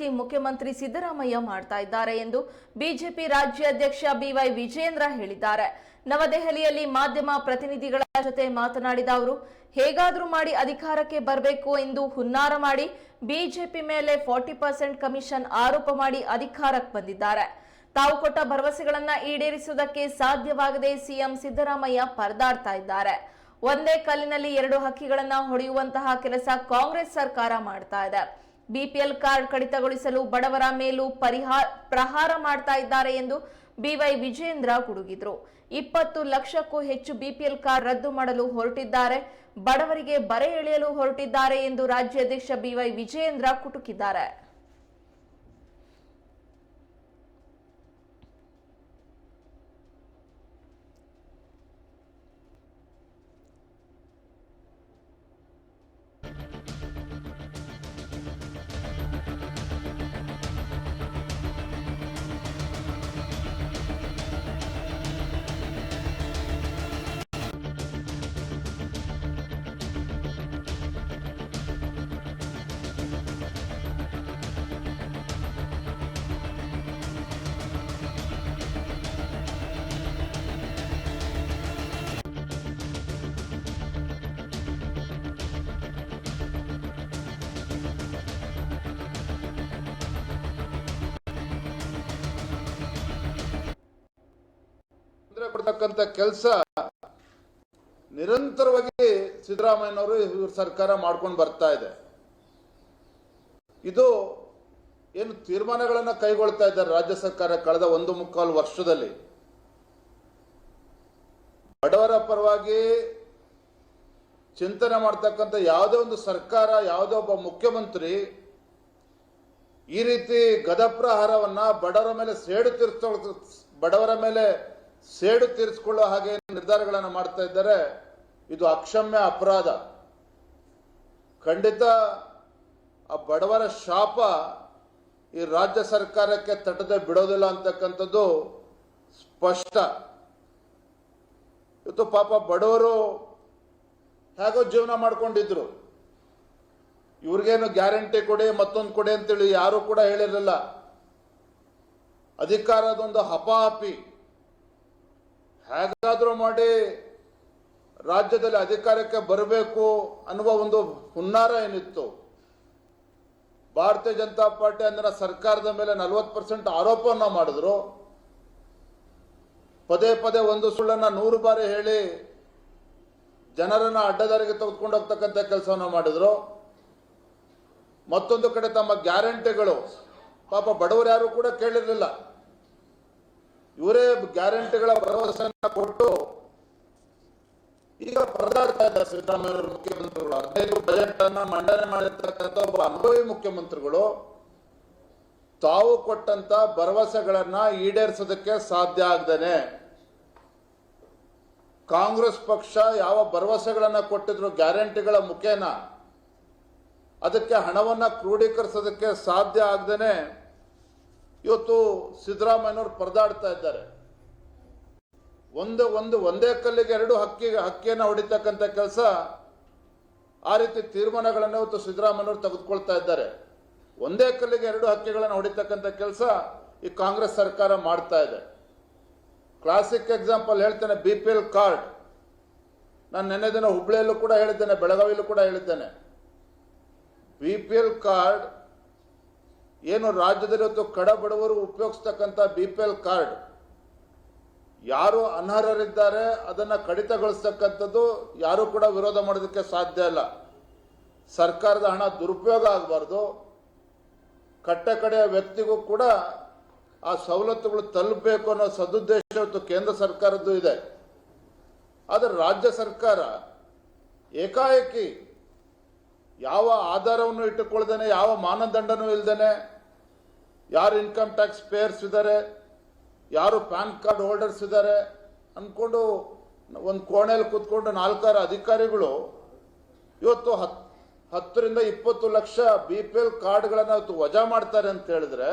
ರೀತಿ ಮುಖ್ಯಮಂತ್ರಿ ಸಿದ್ದರಾಮಯ್ಯ ಮಾಡ್ತಾ ಇದ್ದಾರೆ ಎಂದು ಬಿಜೆಪಿ ರಾಜ್ಯಾಧ್ಯಕ್ಷ ಬಿವೈ ವಿಜೇಂದ್ರ ಹೇಳಿದ್ದಾರೆ. ನವದೆಹಲಿಯಲ್ಲಿ ಮಾಧ್ಯಮ ಪ್ರತಿನಿಧಿಗಳ ಜೊತೆ ಮಾತನಾಡಿದ ಅವರು, ಹೇಗಾದರೂ ಮಾಡಿ ಅಧಿಕಾರಕ್ಕೆ ಬರಬೇಕು ಎಂದು ಹುನ್ನಾರ ಮಾಡಿ ಬಿಜೆಪಿ ಮೇಲೆ ಫಾರ್ಟಿ ಪರ್ಸೆಂಟ್ ಕಮಿಷನ್ ಆರೋಪ ಮಾಡಿ ಅಧಿಕಾರಕ್ಕೆ ಬಂದಿದ್ದಾರೆ. ತಾವು ಕೊಟ್ಟ ಭರವಸೆಗಳನ್ನ ಈಡೇರಿಸುವುದಕ್ಕೆ ಸಾಧ್ಯವಾಗದೆ ಸಿಎಂ ಸಿದ್ದರಾಮಯ್ಯ ಪರದಾಡ್ತಾ ಇದ್ದಾರೆ. ಒಂದೇ ಕಲ್ಲಿನಲ್ಲಿ ಎರಡು ಹಕ್ಕಿಗಳನ್ನ ಹೊಡೆಯುವಂತಹ ಕೆಲಸ ಕಾಂಗ್ರೆಸ್ ಸರ್ಕಾರ ಮಾಡ್ತಾ ಇದೆ. ಬಿಪಿಎಲ್ ಕಾರ್ಡ್ ಕಡಿತಗೊಳಿಸಲು ಬಡವರ ಮೇಲೂ ಪರಿಹಾರ ಪ್ರಹಾರ ಮಾಡ್ತಾ ಇದ್ದಾರೆ ಎಂದು ಬಿವೈ ವಿಜೇಂದ್ರ ಗುಡುಗಿದ್ರು. ಇಪ್ಪತ್ತು ಲಕ್ಷಕ್ಕೂ ಹೆಚ್ಚು ಬಿಪಿಎಲ್ ಕಾರ್ಡ್ ರದ್ದು ಮಾಡಲು ಹೊರಟಿದ್ದಾರೆ. ಬಡವರಿಗೆ ಬರೆ ಎಳೆಯಲು ಹೊರಟಿದ್ದಾರೆ ಎಂದು ರಾಜ್ಯಾಧ್ಯಕ್ಷ ಬಿವೈ ವಿಜೇಂದ್ರ ಕುಟುಕಿದ್ದಾರೆ. ತೊಂದರೆ ಕೊಡ್ತಕ್ಕಂಥ ಕೆಲಸ ನಿರಂತರವಾಗಿ ಸಿದ್ದರಾಮಯ್ಯನವರು ಇವ್ರ ಸರ್ಕಾರ ಮಾಡ್ಕೊಂಡು ಬರ್ತಾ ಇದೆ. ಇದು ಏನು ತೀರ್ಮಾನಗಳನ್ನು ಕೈಗೊಳ್ತಾ ಇದ್ದಾರೆ ರಾಜ್ಯ ಸರ್ಕಾರ ಕಳೆದ ಒಂದು ಮುಕ್ಕಾಲು ವರ್ಷದಲ್ಲಿ. ಬಡವರ ಪರವಾಗಿ ಚಿಂತನೆ ಮಾಡ್ತಕ್ಕಂಥ ಯಾವುದೇ ಒಂದು ಸರ್ಕಾರ, ಯಾವುದೇ ಒಬ್ಬ ಮುಖ್ಯಮಂತ್ರಿ ಈ ರೀತಿ ಗದಪ್ರಹಾರವನ್ನ ಬಡವರ ಮೇಲೆ ಸೇಡು ಬಡವರ ಮೇಲೆ ಸೇಡು ತೀರಿಸಿಕೊಳ್ಳೋ ಹಾಗೆ ನಿರ್ಧಾರಗಳನ್ನು ಮಾಡ್ತಾ ಇದ್ದಾರೆ. ಇದು ಅಕ್ಷಮ್ಯ ಅಪರಾಧ. ಖಂಡಿತ ಆ ಬಡವರ ಶಾಪ ಈ ರಾಜ್ಯ ಸರ್ಕಾರಕ್ಕೆ ತಟ್ಟದೆ ಬಿಡೋದಿಲ್ಲ ಅಂತಕ್ಕಂಥದ್ದು ಸ್ಪಷ್ಟ. ಇವತ್ತು ಪಾಪ ಬಡವರು ಹೇಗೋ ಜೀವನ ಮಾಡ್ಕೊಂಡಿದ್ರು. ಇವ್ರಿಗೇನು ಗ್ಯಾರಂಟಿ ಕೊಡಿ, ಮತ್ತೊಂದು ಕೊಡಿ ಅಂತೇಳಿ ಯಾರು ಕೂಡ ಹೇಳಿರಲಿಲ್ಲ. ಅಧಿಕಾರದೊಂದು ಹಪಾಹಪಿ ಹೇಗಾದರೂ ಮಾಡಿ ರಾಜ್ಯದಲ್ಲಿ ಅಧಿಕಾರಕ್ಕೆ ಬರಬೇಕು ಅನ್ನುವ ಒಂದು ಹುನ್ನಾರ ಏನಿತ್ತು. ಭಾರತೀಯ ಜನತಾ ಪಾರ್ಟಿ ಅಂದ್ರೆ ಸರ್ಕಾರದ ಮೇಲೆ ನಲವತ್ತು ಪರ್ಸೆಂಟ್ ಆರೋಪವನ್ನು ಮಾಡಿದ್ರು. ಪದೇ ಪದೇ ಒಂದು ಸುಳ್ಳನ್ನ ನೂರು ಬಾರಿ ಹೇಳಿ ಜನರನ್ನ ಅಡ್ಡದಾರಿಗೆ ತೆಗೆದುಕೊಂಡು ಹೋಗ್ತಕ್ಕಂಥ ಕೆಲಸವನ್ನ ಮಾಡಿದ್ರು. ಮತ್ತೊಂದು ಕಡೆ ತಮ್ಮ ಗ್ಯಾರಂಟಿಗಳು. ಪಾಪ ಬಡವರು ಯಾರು ಕೂಡ ಕೇಳಿರಲಿಲ್ಲ. ಇವರೇ ಗ್ಯಾರಂಟಿಗಳ ಭರವಸೆಯನ್ನ ಕೊಟ್ಟು ಈಗ ಪರದಾಡ್ತಾ ಇದ್ದಾರೆ ಸಿದ್ದರಾಮಯ್ಯ ಮುಖ್ಯಮಂತ್ರಿಗಳು. ಹದಿನೈದು ಬಜೆಟ್ ಅನ್ನ ಮಂಡನೆ ಮಾಡಿರ್ತಕ್ಕಂಥ ಒಬ್ಬ ಅನುಭವಿ ಮುಖ್ಯಮಂತ್ರಿಗಳು ತಾವು ಕೊಟ್ಟಂತ ಭರವಸೆಗಳನ್ನ ಈಡೇರಿಸೋದಕ್ಕೆ ಸಾಧ್ಯ ಆಗ್ದೇನೆ. ಕಾಂಗ್ರೆಸ್ ಪಕ್ಷ ಯಾವ ಭರವಸೆಗಳನ್ನ ಕೊಟ್ಟಿದ್ರು ಗ್ಯಾರಂಟಿಗಳ ಮುಖೇನ, ಅದಕ್ಕೆ ಹಣವನ್ನ ಕ್ರೋಢೀಕರಿಸೋದಕ್ಕೆ ಸಾಧ್ಯ ಆಗದೇನೆ. ಇವತ್ತು ಸಿದ್ದರಾಮಯ್ಯನವರು ಪರದಾಡ್ತಾ ಇದ್ದಾರೆ. ಒಂದು ಒಂದು, ಒಂದೇ ಕಲ್ಲಿಗೆ ಎರಡು ಹಕ್ಕಿ, ಹಕ್ಕಿಯನ್ನು ಹೊಡಿತಕ್ಕಂಥ ಕೆಲಸ ಆ ರೀತಿ ತೀರ್ಮಾನಗಳನ್ನು ಇವತ್ತು ಸಿದ್ದರಾಮಯ್ಯನವರು ತೆಗೆದುಕೊಳ್ತಾ ಇದ್ದಾರೆ. ಒಂದೇ ಕಲ್ಲಿಗೆ ಎರಡು ಹಕ್ಕಿಗಳನ್ನು ಹೊಡಿತಕ್ಕಂಥ ಕೆಲಸ ಈ ಕಾಂಗ್ರೆಸ್ ಸರ್ಕಾರ ಮಾಡ್ತಾ ಇದೆ. ಕ್ಲಾಸಿಕ್ ಎಕ್ಸಾಂಪಲ್ ಹೇಳ್ತೇನೆ ಬಿ ಪಿ ಎಲ್ ಕಾರ್ಡ್ ನಾನು ನೆನ್ನೆ ದಿನ ಹುಬ್ಳಿಯಲ್ಲೂ ಕೂಡ ಹೇಳಿದ್ದೇನೆ, ಬೆಳಗಾವಿಯಲ್ಲೂ ಕೂಡ ಹೇಳಿದ್ದೇನೆ. ಬಿ ಪಿ ಎಲ್ ಕಾರ್ಡ್ ಏನು ರಾಜ್ಯದಲ್ಲಿ ಇವತ್ತು ಕಡ ಬಡವರು ಉಪಯೋಗಿಸ್ತಕ್ಕಂಥ ಬಿ ಪಿ ಎಲ್ ಕಾರ್ಡ್ ಯಾರು ಅನರ್ಹರಿದ್ದಾರೆ, ಅದನ್ನು ಕಡಿತಗೊಳಿಸ್ತಕ್ಕಂಥದ್ದು ಯಾರೂ ಕೂಡ ವಿರೋಧ ಮಾಡೋದಕ್ಕೆ ಸಾಧ್ಯ ಇಲ್ಲ. ಸರ್ಕಾರದ ಹಣ ದುರುಪಯೋಗ ಆಗಬಾರ್ದು. ಕಟ್ಟ ಕಡೆಯ ವ್ಯಕ್ತಿಗೂ ಕೂಡ ಆ ಸವಲತ್ತುಗಳು ತಲುಪಬೇಕು ಅನ್ನೋ ಸದುದ್ದೇಶ ಇವತ್ತು ಕೇಂದ್ರ ಸರ್ಕಾರದ್ದು ಇದೆ. ಆದರೆ ರಾಜ್ಯ ಸರ್ಕಾರ ಏಕಾಏಕಿ ಯಾವ ಆಧಾರವನ್ನು ಇಟ್ಟುಕೊಳ್ದೇನೆ ಯಾವ ಮಾನದಂಡನೂ ಇಲ್ದೇನೆ ಯಾರು ಇನ್ಕಮ್ ಟ್ಯಾಕ್ಸ್ ಪೇಯರ್ಸ್ ಇದ್ದಾರೆ ಯಾರು ಪ್ಯಾನ್ ಕಾರ್ಡ್ ಹೋಲ್ಡರ್ಸ್ ಇದ್ದಾರೆ ಅಂದ್ಕೊಂಡು ಒಂದು ಕೋಣೆಯಲ್ಲಿ ಕೂತ್ಕೊಂಡು ನಾಲ್ಕಾರು ಅಧಿಕಾರಿಗಳು ಇವತ್ತು ಹತ್, ಹತ್ತರಿಂದ ಇಪ್ಪತ್ತು ಲಕ್ಷ ಬಿ ಪಿ ಎಲ್ ಕಾರ್ಡ್ಗಳನ್ನು ಇವತ್ತು ವಜಾ ಮಾಡ್ತಾರೆ ಅಂತ ಹೇಳಿದ್ರೆ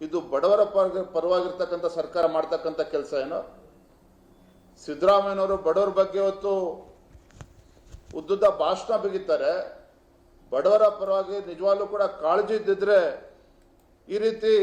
ಇದು ಬಡವರ ಪರ, ಪರವಾಗಿರ್ತಕ್ಕಂಥ ಸರ್ಕಾರ ಮಾಡ್ತಕ್ಕಂಥ ಕೆಲಸ ಏನು? ಸಿದ್ದರಾಮಯ್ಯನವರು ಬಡವರ ಬಗ್ಗೆ ಇವತ್ತು ಉದ್ದುದ್ದ ಭಾಷಣ ಬಿಗಿತಾರೆ. ಬಡವರ ಪರವಾಗಿ ನಿಜವಾಗ್ಲೂ ಕೂಡ ಕಾಳಜಿ ಇದ್ದಿದ್ರೆ ಈ ರೀತಿ